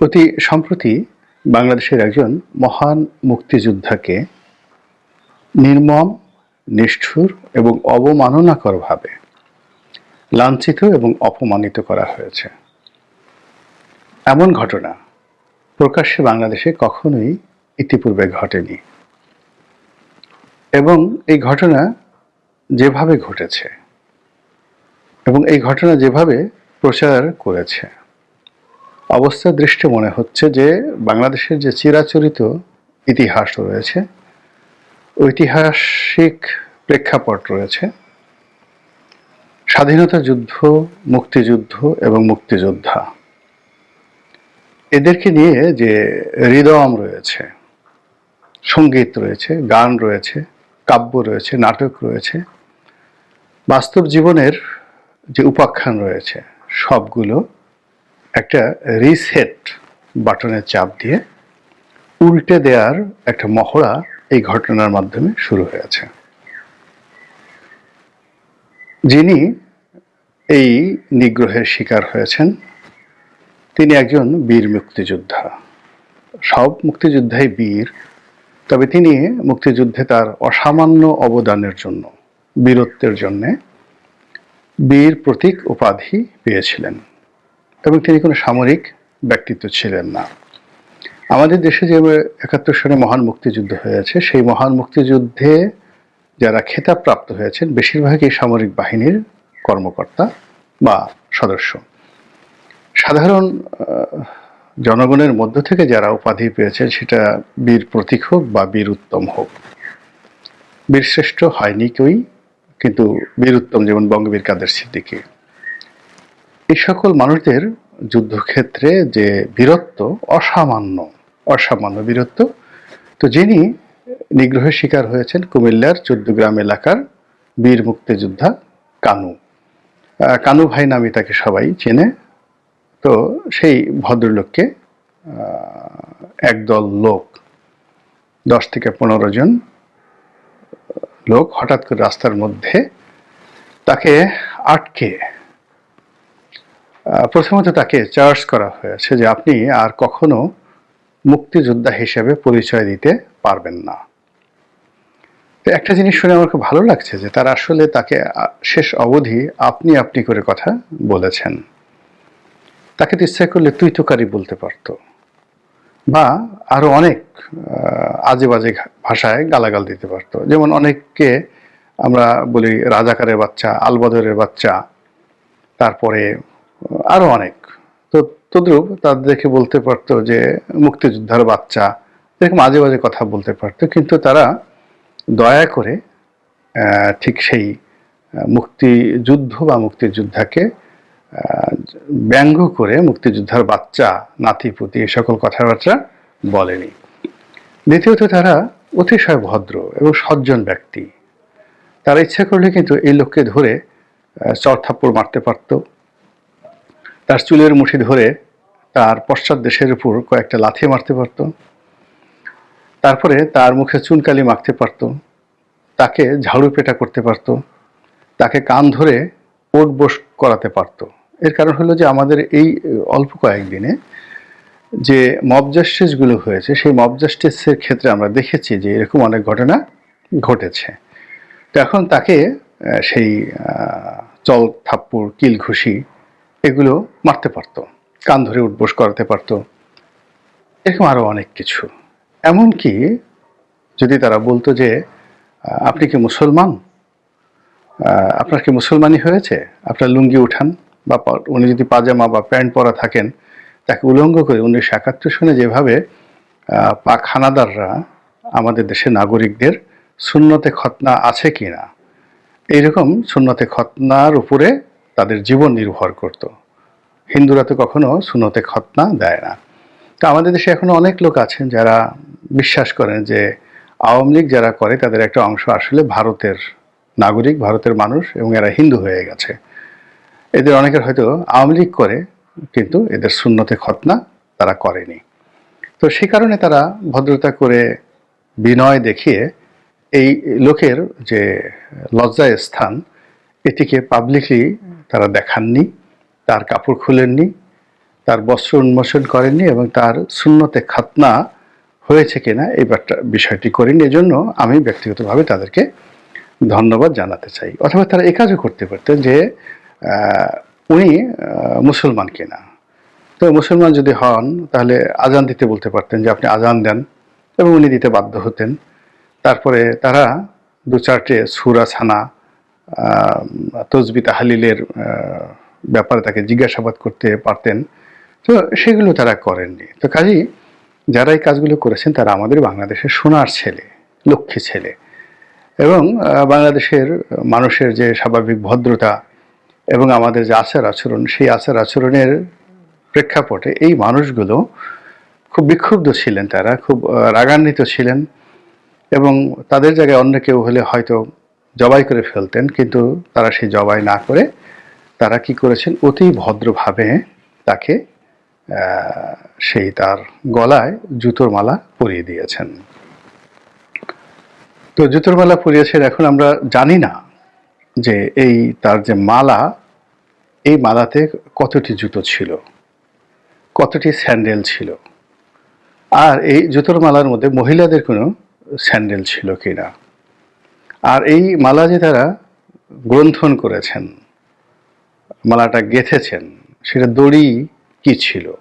অতি সম্প্রতি বাংলাদেশের একজন মহান মুক্তিযোদ্ধাকে নির্মম, নিষ্ঠুর এবং অবমাননাকরভাবে লাঞ্ছিত এবং অপমানিত করা হয়েছে। এমন ঘটনা প্রকাশ্যে বাংলাদেশে কখনোই ইতিপূর্বে ঘটেনি। এবং এই ঘটনা যেভাবে ঘটেছে এবং এই ঘটনা যেভাবে প্রচার করেছে অবস্থা দৃষ্টি মনে হচ্ছে যে বাংলাদেশের যে চিরাচরিত ইতিহাস রয়েছে, ঐতিহাসিক প্রেক্ষাপট রয়েছে, স্বাধীনতা যুদ্ধ, মুক্তিযুদ্ধ এবং মুক্তিযোদ্ধা। এদেরকে নিয়ে যে হৃদয়ম রয়েছে, সংগীত রয়েছে, গান রয়েছে, কাব্য রয়েছে, নাটক রয়েছে, বাস্তব জীবনের যে উপাখ্যান রয়েছে, সবগুলো একটা রিসেট বাটনের চাপ দিয়ে উল্টে দেওয়ার একটা মহড়া এই ঘটনার মাধ্যমে শুরু হয়েছে। যিনি এই নিগ্রহের শিকার হয়েছেন, তিনি একজন বীর মুক্তিযোদ্ধা। সব মুক্তিযোদ্ধাই বীর, তবে তিনি মুক্তিযুদ্ধে তার অসামান্য অবদানের জন্য, বীরত্বের জন্যে বীর প্রতীক উপাধি পেয়েছিলেন। এবং তিনি কোনো সামরিক ব্যক্তিত্ব ছিলেন না। আমাদের দেশে যে একাত্তর সালে মহান মুক্তিযুদ্ধ হয়েছে সেই মহান মুক্তিযুদ্ধে যারা খেতাব প্রাপ্ত হয়েছেন, বেশিরভাগই সামরিক বাহিনীর কর্মকর্তা বা সদস্য। সাধারণ জনগণের মধ্য থেকে যারা উপাধি পেয়েছেন, সেটা বীর প্রতীক হোক বা বীর উত্তম হোক। বীরশ্রেষ্ঠ হয়নি কেউই, কিন্তু বীর উত্তম যেমন বঙ্গবীর কাদের সিদ্দিকী। এই সকল মানুষদের যুদ্ধক্ষেত্রে যে বীরত্ব অসামান্য অসামান্য বীরত্ব, তো যিনি নিগ্রহের শিকার হয়েছেন কুমিল্লার চোদ্দগ্রাম এলাকার বীর মুক্তিযোদ্ধা কানু। কানু ভাই নামে তাকে সবাই চেনে। তো সেই ভদ্রলোককে একদল লোক, দশ থেকে পনেরো জন লোক হঠাৎ করে রাস্তার মধ্যে তাকে আটকে প্রথমত তাকে চার্জ করা হয়েছে যে আপনি আর কখনো মুক্তিযোদ্ধা হিসেবে পরিচয় দিতে পারবেন না। একটা জিনিস শুনে আমার খুব ভালো লাগছে যে তার আসলে তাকে শেষ অবধি আপনি আপনি করে কথা বলেছেন। তাকে তো ইচ্ছা করলে তুই তোকারি বলতে পারতো। বা আরও অনেক আজে বাজে ভাষায় গালাগাল দিতে পারতো। যেমন অনেককে আমরা বলি রাজাকারের বাচ্চা, আলবদরের বাচ্চা, তারপরে আরও অনেক। তো তদ্রুপ তাদেরকে বলতে পারতো যে মুক্তিযোদ্ধার বাচ্চা এরকম মাঝে মাঝে কথা বলতে পারতো কিন্তু তারা দয়া করে ঠিক সেই মুক্তিযুদ্ধ বা মুক্তিযোদ্ধাকে ব্যঙ্গ করে মুক্তিযোদ্ধার বাচ্চা নাতিপুতি এই সকল কথাবার্তা বলেনি। দ্বিতীয়ত তারা অতিশয় ভদ্র এবং সজ্জন ব্যক্তি। তারা ইচ্ছা করলে কিন্তু এই লোককে ধরে আহ, চড়থাপ্পড় মারতে পারতো। তার চুলের মুঠি ধরে তার পশ্চাৎ দেশের উপর কয়েকটা লাথি মারতে পারতো। তারপরে তার মুখে চুনকালি মাখতে পারতো। তাকে ঝাড়ু পেটা করতে পারতো। তাকে কান ধরে ওট বস করাতে পারতো। এর কারণ হলো যে আমাদের এই অল্প কয়েকদিনে যে মব জাস্টিসগুলো হয়েছে, সেই মব জাস্টিসের ক্ষেত্রে আমরা দেখেছি যে এরকম অনেক ঘটনা ঘটেছে। তো এখন তাকে সেই চল থাপ্পড় কিল ঘুষি এগুলো মারতে পারতো, কান ধরে উঠবোস করাতে পারতো। এরকম আরও অনেক কিছু। এমনকি যদি তারা বলতো যে, আপনি কি মুসলমান? আপনার কি মুসলমানি হয়েছে? আপনার লুঙ্গি উঠান বা উনি যদি পাজামা বা প্যান্ট পরা থাকেন, তাকে উলঙ্গ করে উনিশশো একাত্তর সনে যেভাবে পাক হানাদাররা আমাদের দেশের নাগরিকদের শূন্যতে খতনা আছে কি না এইরকম শূন্যতে খতনার উপরে তাদের জীবন নির্ভর করত। হিন্দুরা তো কখনো শূন্যতে খতনা দেয় না। তো আমাদের দেশে এখনও অনেক লোক আছেন যারা বিশ্বাস করেন যে আওয়ামী লীগ যারা করে, তাদের একটা অংশ আসলে ভারতের নাগরিক, ভারতের মানুষ এবং এরা হিন্দু হয়ে গেছে। এদের অনেকের হয়তো আওয়ামী লীগ করে, কিন্তু এদের শূন্যতে খতনা তারা করেনি। তো সে কারণে তারা ভদ্রতা করে বিনয় দেখিয়ে এই লোকের যে লজ্জায় স্থান, এটিকে পাবলিকলি তারা দেখাননি, তার কাপড় খুলেননি, তার বস্ত্র উন্মোচন করেননি এবং তার শূন্যতে খাতনা হয়েছে কিনা এই বিষয়টি করেননি। এজন্য আমি ব্যক্তিগতভাবে তাদেরকে ধন্যবাদ জানাতে চাই। অথবা তারা এই কাজও করতে পারতেন যে উনি মুসলমান কিনা। তো মুসলমান যদি হন, তাহলে আজান দিতে বলতে পারতেন যে, আপনি আজান দেন। এবং উনি দিতে বাধ্য হতেন। তারপরে তারা দু চারটে সুরা ছানা তসবি তাহালিলের ব্যাপারে তাকে জিজ্ঞাসাবাদ করতে পারতেন। তো সেগুলো তারা করেননি। তো কাজেই যারা এই কাজগুলো করেছেন তারা আমাদের বাংলাদেশের সোনার ছেলে, লক্ষ্মী ছেলে। এবং বাংলাদেশের মানুষের যে স্বাভাবিক ভদ্রতা এবং আমাদের যে আচার আচরণ, সেই আচার আচরণের প্রেক্ষাপটে এই মানুষগুলো খুব বিক্ষুব্ধ ছিলেন তারা, খুব রাগান্বিত ছিলেন। এবং তাদের জায়গায় অন্য কেউ হলে হয়তো জবাই করে ফেলতেন, কিন্তু তারা সেই জবাই না করে তারা কি করেছেন? অতি ভদ্রভাবে তাকে সেই তার গলায় জুতোর মালা পরিয়ে দিয়েছেন। তো জুতোর মালা পরিয়েছেন এখন আমরা জানি না যে এই তার যে মালা, এই মালাতে কতটি জুতো ছিল, কতটি স্যান্ডেল ছিল, আর এই জুতোর মালার মধ্যে মহিলাদের কোনো স্যান্ডেল ছিল কিনা? আর এই মালা যে তারা গ্রন্থন করেছেন। মালাটা গেঁথেছেন। সেটা দড়ি কি ছিল?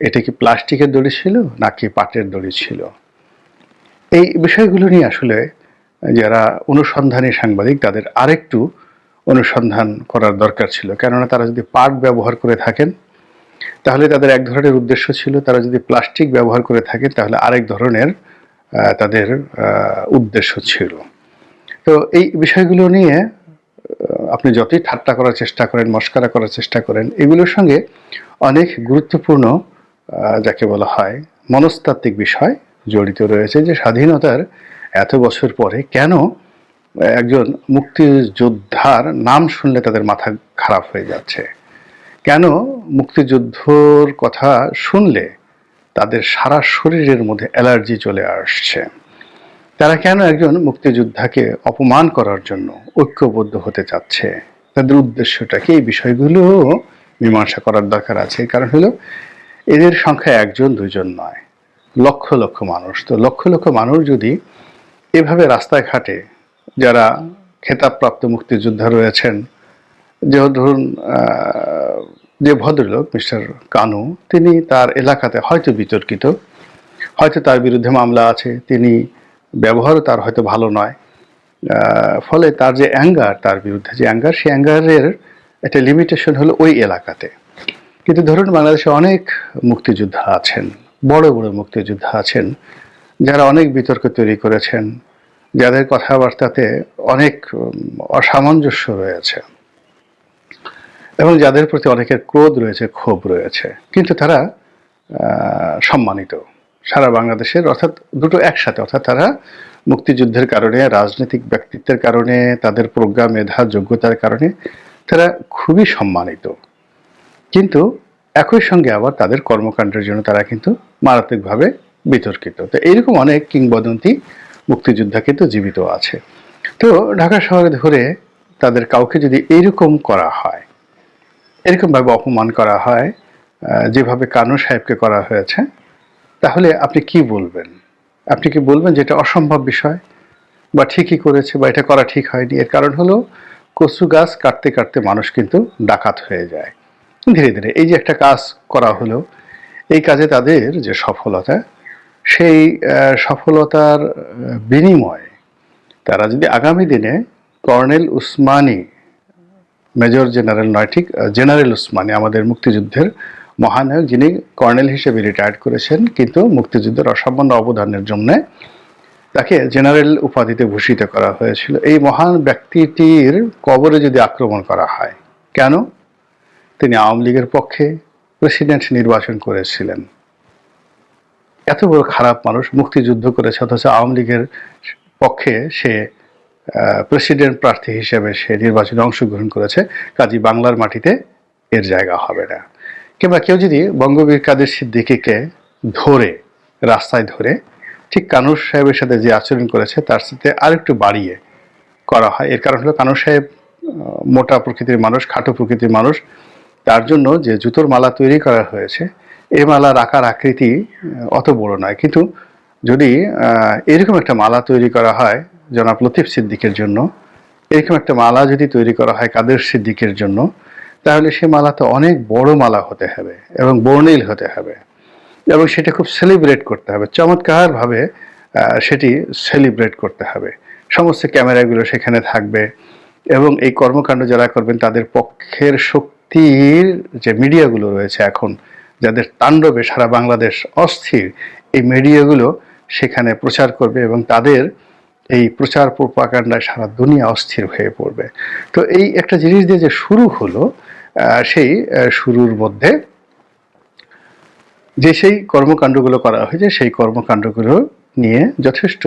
এটা কি প্লাস্টিকের দড়ি ছিল নাকি পাটের দড়ি ছিল? এই বিষয়গুলো নিয়ে আসলে যারা অনুসন্ধানী সাংবাদিক, তাদের আরেকটু অনুসন্ধান করার দরকার ছিল। কেননা তারা যদি পাট ব্যবহার করে থাকেন, তাহলে তাদের এক ধরনের উদ্দেশ্য ছিল, তারা যদি প্লাস্টিক ব্যবহার করে থাকেন, তাহলে আরেক ধরনের তাদের উদ্দেশ্য ছিল। তো এই বিষয়গুলো নিয়ে আপনি যতই ঠাট্টা করার চেষ্টা করেন, মস্কারা করার চেষ্টা করেন, এগুলোর সঙ্গে অনেক গুরুত্বপূর্ণ যাকে বলা হয় মনস্তাত্ত্বিক বিষয় জড়িত রয়েছে যে স্বাধীনতার এত বছর পরে কেন একজন মুক্তিযোদ্ধার নাম শুনলে তাদের মাথা খারাপ হয়ে যাচ্ছে? কেন মুক্তিযুদ্ধর কথা শুনলে তাদের সারা শরীরের মধ্যে অ্যালার্জি চলে আসছে? তারা কেন একজন মুক্তিযোদ্ধাকে অপমান করার জন্য ঐক্যবদ্ধ হতে চাচ্ছে? তাদের উদ্দেশ্যটা কি? এই বিষয়গুলো মীমাংসা করার দরকার আছে। কারণ হলো, এদের সংখ্যা একজন দুজন নয়। লক্ষ লক্ষ মানুষ। তো লক্ষ লক্ষ মানুষ যদি এভাবে রাস্তায় ঘাটে যারা খেতাবপ্রাপ্ত মুক্তিযোদ্ধা রয়েছেন, যে ধরুন যে ভদ্রলোক, মিস্টার কানু, তিনি তার এলাকাতে হয়তো বিতর্কিত, হয়তো তার বিরুদ্ধে মামলা আছে, তিনি ব্যবহারও তার হয়তো ভালো নয়। ফলে তার যে অ্যাঙ্গার তার বিরুদ্ধে যে অ্যাঙ্গার সেই অ্যাঙ্গারের একটা লিমিটেশন হলো ওই এলাকাতে। কিন্তু ধরুন বাংলাদেশে অনেক মুক্তিযোদ্ধা আছেন, বড় বড় মুক্তিযোদ্ধা আছেন, যারা অনেক বিতর্ক তৈরি করেছেন, যাদের কথাবার্তাতে অনেক অসামঞ্জস্য রয়েছে এবং যাদের প্রতি অনেকের ক্রোধ রয়েছে, ক্ষোভ রয়েছে। কিন্তু তারা সম্মানিত। সারা বাংলাদেশের, অর্থাৎ দুটো একসাথে, অর্থাৎ তারা মুক্তিযুদ্ধের কারণে, রাজনৈতিক ব্যক্তিত্বের কারণে, তাদের প্রজ্ঞা, মেধা, যোগ্যতার কারণে তারা খুবই সম্মানিত। কিন্তু একই সঙ্গে আবার তাদের কর্মকাণ্ডের জন্য তারা কিন্তু মারাত্মকভাবে বিতর্কিত। তো এইরকম অনেক কিংবদন্তি মুক্তিযোদ্ধা কিন্তু জীবিত আছে। তো ঢাকা শহরে ধরে তাদের কাউকে যদি এইরকম করা হয়, এরকমভাবে অপমান করা হয় যেভাবে কানু সাহেবকে করা হয়েছে তাহলে আপনি কি বলবেন? আপনি কি বলবেন যে এটা অসম্ভব বিষয়? বা ঠিকই করেছে বা এটা করা ঠিক হয়নি? এর কারণ হলো কচু গাছ কাটতে কাটতে মানুষ কিন্তু ডাকাত হয়ে যায়। ধীরে ধীরে এই যে একটা কাজ করা হলো, এই কাজে তাদের যে সফলতা, সেই সফলতার বিনিময়ে তারা যদি আগামী দিনে কর্নেল উসমানী, মেজর জেনারেল নয়, ঠিক জেনারেল উসমানী, আমাদের মুক্তিযুদ্ধের মহানায়ক যিনি কর্নেল হিসেবে রিটায়ার্ড করেছেন, কিন্তু মুক্তিযুদ্ধের অসামান্য অবদানের জন্য তাকে জেনারেল উপাধিতে ভূষিত করা হয়েছিল। এই মহান ব্যক্তিটির কবরে যদি আক্রমণ করা হয়, কেন? তিনি আওয়ামী লীগের পক্ষে প্রেসিডেন্ট নির্বাচন করেছিলেন। এত বড় খারাপ মানুষ মুক্তিযুদ্ধ করেছে, অথচ আওয়ামী লীগের পক্ষে সে প্রেসিডেন্ট প্রার্থী হিসেবে সে নির্বাচনে অংশগ্রহণ করেছে কাজী বাংলার মাটিতে এর জায়গা হবে না। কিংবা কেউ যদি বঙ্গবীর কাদের সিদ্দিকীকে ধরে, রাস্তায় ধরে, ঠিক কানুর সাহেবের সাথে যে আচরণ করেছে, তার সাথে আরেকটু বাড়িয়ে করা হয়। এর কারণ হলো কানুর সাহেব মোটা প্রকৃতির মানুষ, খাটো প্রকৃতির মানুষ। তার জন্য যে জুতোর মালা তৈরি করা হয়েছে এই মালার আকার আকৃতি অত বড় নয়। কিন্তু যদি এরকম একটা মালা তৈরি করা হয় জনাব লতিফ সিদ্দিকের জন্য, এরকম একটা মালা যদি তৈরি করা হয় কাদের সিদ্দিকের জন্য তাহলে সে মালা তো অনেক বড় মালা হতে হবে এবং বর্ণিল হতে হবে এবং সেটা খুব সেলিব্রেট করতে হবে। চমৎকারভাবে সেটি সেলিব্রেট করতে হবে। সমস্ত ক্যামেরাগুলো সেখানে থাকবে এবং এই কর্মকাণ্ড যারা করবেন, তাদের পক্ষের শক্তির যে মিডিয়াগুলো রয়েছে এখন, যাদের তাণ্ডবে সারা বাংলাদেশ অস্থির, এই মিডিয়াগুলো সেখানে প্রচার করবে এবং তাদের এই প্রচার প্রপাকাণ্ডায় সারা দুনিয়া অস্থির হয়ে পড়বে। তো এই একটা জিনিস দিয়ে যে শুরু হলো সেই শুরুর মধ্যে যে সেই কর্মকাণ্ডগুলো করা হয়েছে, সেই কর্মকাণ্ডগুলো নিয়ে যথেষ্ট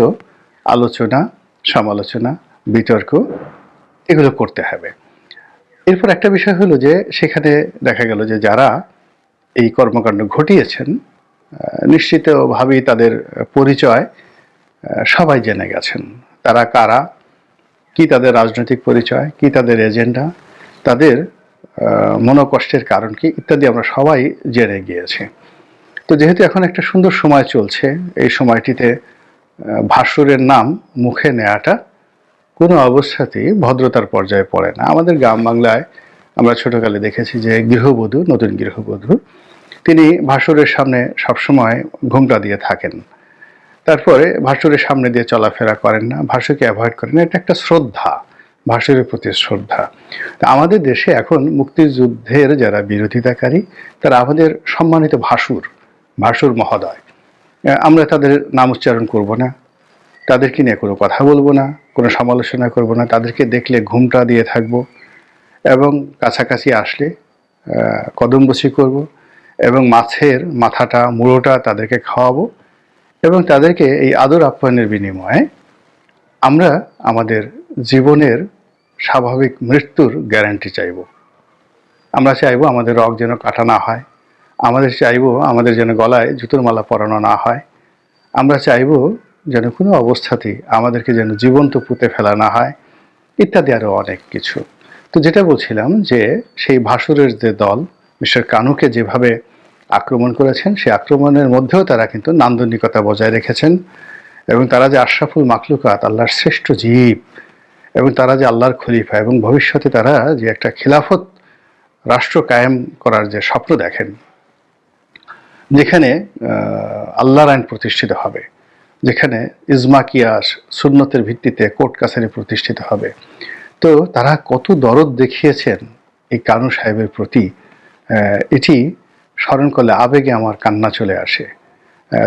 আলোচনা, সমালোচনা, বিতর্ক এগুলো করতে হবে। এরপর একটা বিষয় হলো যে, সেখানে দেখা গেল যে যারা এই কর্মকাণ্ড ঘটিয়েছেন নিশ্চিতভাবেই তাদের পরিচয় সবাই জেনে গেছেন। তারা কারা? কি তাদের রাজনৈতিক পরিচয়? কি তাদের এজেন্ডা? তাদের মনোকষ্টের কারণ কি ইত্যাদি আমরা সবাই জেনে গিয়েছি। তো যেহেতু এখন একটা সুন্দর সময় চলছে এই সময়টিতে আহ, ভাস্বরের নাম মুখে নেওয়াটা কোনো অবস্থাতেই ভদ্রতার পর্যায়ে পড়ে না। আমাদের গ্রাম বাংলায় আমরা ছোটোকালে দেখেছি যে গৃহবধূ নতুন গৃহবধূ তিনি ভাস্বরের সামনে সবসময় ঘুমটা দিয়ে থাকেন। তারপরে ভাস্বরের সামনে দিয়ে চলাফেরা করেন না ভাষ্যকে অ্যাভয়েড করেন এটা একটা শ্রদ্ধা। ভাস্বরের প্রতি শ্রদ্ধা। আমাদের দেশে এখন মুক্তিযুদ্ধের যারা বিরোধিতাকারী, তারা আমাদের সম্মানিত ভাসুর ভাসুর মহোদয়। আমরা তাদের নাম উচ্চারণ করব না। তাদেরকে নিয়ে কোনো কথা বলব না, কোনো সমালোচনা করব না। তাদেরকে দেখলে ঘুমটা দিয়ে থাকব এবং কাছাকাছি আসলে কদমবসি করব এবং মাছের মাথাটা, মুড়োটা তাদেরকে খাওয়াবো এবং তাদেরকে এই আদর আপ্যায়নের বিনিময়ে আমরা আমাদের জীবনের স্বাভাবিক মৃত্যুর গ্যারান্টি চাইব। আমরা চাইব আমাদের রক যেন কাটা না হয়। আমাদের চাইব আমাদের যেন গলায় জুতোর মালা পরানো না হয়। আমরা চাইব যেন কোনো অবস্থাতেই আমাদেরকে যেন জীবন্ত পুঁতে ফেলা না হয়, ইত্যাদি আরও অনেক কিছু। তো যেটা বলছিলাম যে সেই ভাসুরের যে দল, মিস্টার কানুকে যেভাবে আক্রমণ করেছেন, সেই আক্রমণের মধ্যেও তারা কিন্তু নান্দনিকতা বজায় রেখেছেন এবং তারা যে আশরাফুল মাকলুকাত, আল্লাহর শ্রেষ্ঠ জীব এবং তারা যে আল্লাহর খলিফা এবং ভবিষ্যতে তারা যে একটা খিলাফত রাষ্ট্র কায়েম করার যে স্বপ্ন দেখেন, যেখানে আল্লাহর আইন প্রতিষ্ঠিত হবে, যেখানে ইজমা কিয়াস সুন্নতের ভিত্তিতে কোর্ট কাছারি প্রতিষ্ঠিত হবে। তো তারা কত দরদ দেখিয়েছেন এই কানু সাহেবের প্রতি এটি স্মরণ করলে আবেগে আমার কান্না চলে আসে।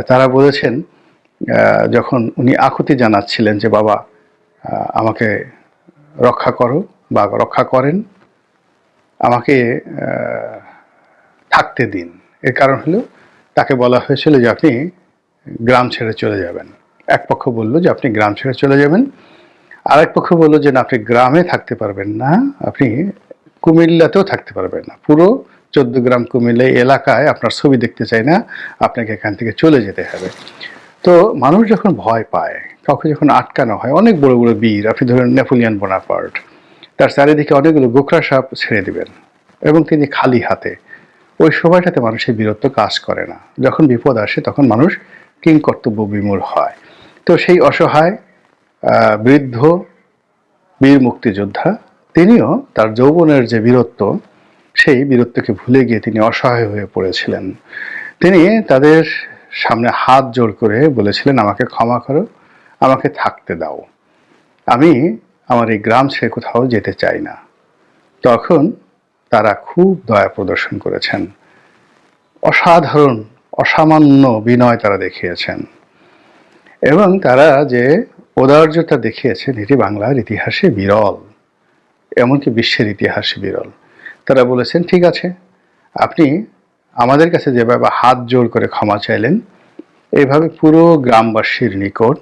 তারা বলেছেন যখন উনি আকুতি জানাচ্ছিলেন যে, বাবা আমাকে রক্ষা করো বা রক্ষা করেন, আমাকে থাকতে দিন। এর কারণ হলো, তাকে বলা হয়েছিল যে আপনি গ্রাম ছেড়ে চলে যাবেন। এক পক্ষ বলল যে আপনি গ্রাম ছেড়ে চলে যাবেন। আরেক পক্ষ বলল যে না, আপনি গ্রামে থাকতে পারবেন না, আপনি কুমিল্লাতেও থাকতে পারবেন না। পুরো চোদ্দ গ্রাম কুমিল্লা এলাকায় আপনার ছবি দেখতে চাই না, আপনাকে এখান থেকে চলে যেতে হবে। তো মানুষ যখন ভয় পায়, কাউকে যখন আটকানো হয়, অনেক বড় বড় বীর, আপনি ধরেন নেপোলিয়ান বোনাপার্ট, তার চারিদিকে অনেকগুলো গোখরা সাপ ছেড়ে দিবেন এবং তিনি খালি হাতে। ওই সময়টাতে মানুষের বীরত্ব কাজ করে না। যখন বিপদ আসে, তখন মানুষ কিং কর্তব্য বিমূল হয়। তো সেই অসহায় বৃদ্ধ, বীর মুক্তিযোদ্ধা, তিনিও তার যৌবনের যে বীরত্ব, সেই বীরত্বকে ভুলে গিয়ে তিনি অসহায় হয়ে পড়েছিলেন। তিনি তাদের সামনে হাত জোড় করে বলেছিলেন, আমাকে ক্ষমা করো, আমাকে থাকতে দাও। আমি আমার এই গ্রাম ছেড়ে কোথাও যেতে চাই না। তখন তারা খুব দয়া প্রদর্শন করেছেন। অসাধারণ, অসামান্য বিনয় তারা দেখিয়েছেন। এবং তারা যে ঔদার্যতা দেখিয়েছেন, এটি বাংলার ইতিহাসে বিরল, এমনকি বিশ্বের ইতিহাসে বিরল। তারা বলেছেন, ঠিক আছে, আপনি আমাদের কাছে যেভাবে হাত জোড় করে ক্ষমা চাইলেন এভাবে পুরো গ্রামবাসীর নিকট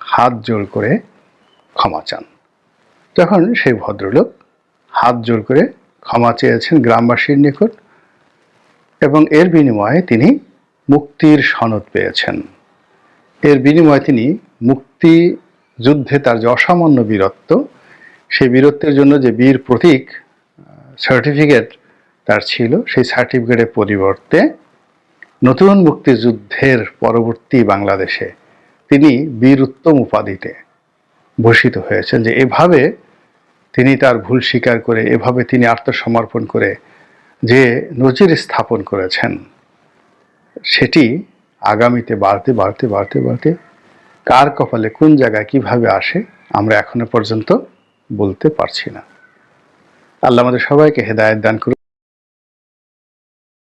হাত জোড় করে ক্ষমা চান। তখন সেই ভদ্রলোক হাত জোড় করে ক্ষমা চেয়েছেন গ্রামবাসীর নিকট এবং এর বিনিময়ে তিনি মুক্তির সনদ পেয়েছেন। এর বিনিময়ে তিনি মুক্তি যুদ্ধে তার যে অসামান্য বীরত্ব, সেই বীরত্বের জন্য যে বীর প্রতীক সার্টিফিকেট তার ছিল সেই সার্টিফিকেটের পরিবর্তে নতুন মুক্তিযুদ্ধের পরবর্তী বাংলাদেশে তিনি বীর উত্তম উপাধিতে ভূষিত হয়েছেন যে এভাবে তিনি তার ভুল স্বীকার করে, এভাবে তিনি আত্মসমর্পণ করে যে নজির স্থাপন করেছেন, সেটি আগামীতে বাড়তে বাড়তে বাড়তে বাড়তে কার কপালে কোন জায়গায় কীভাবে আসে আমরা এখনও পর্যন্ত বলতে পারছি না। আল্লাহ আমাদের সবাইকে হেদায়ত দান করুন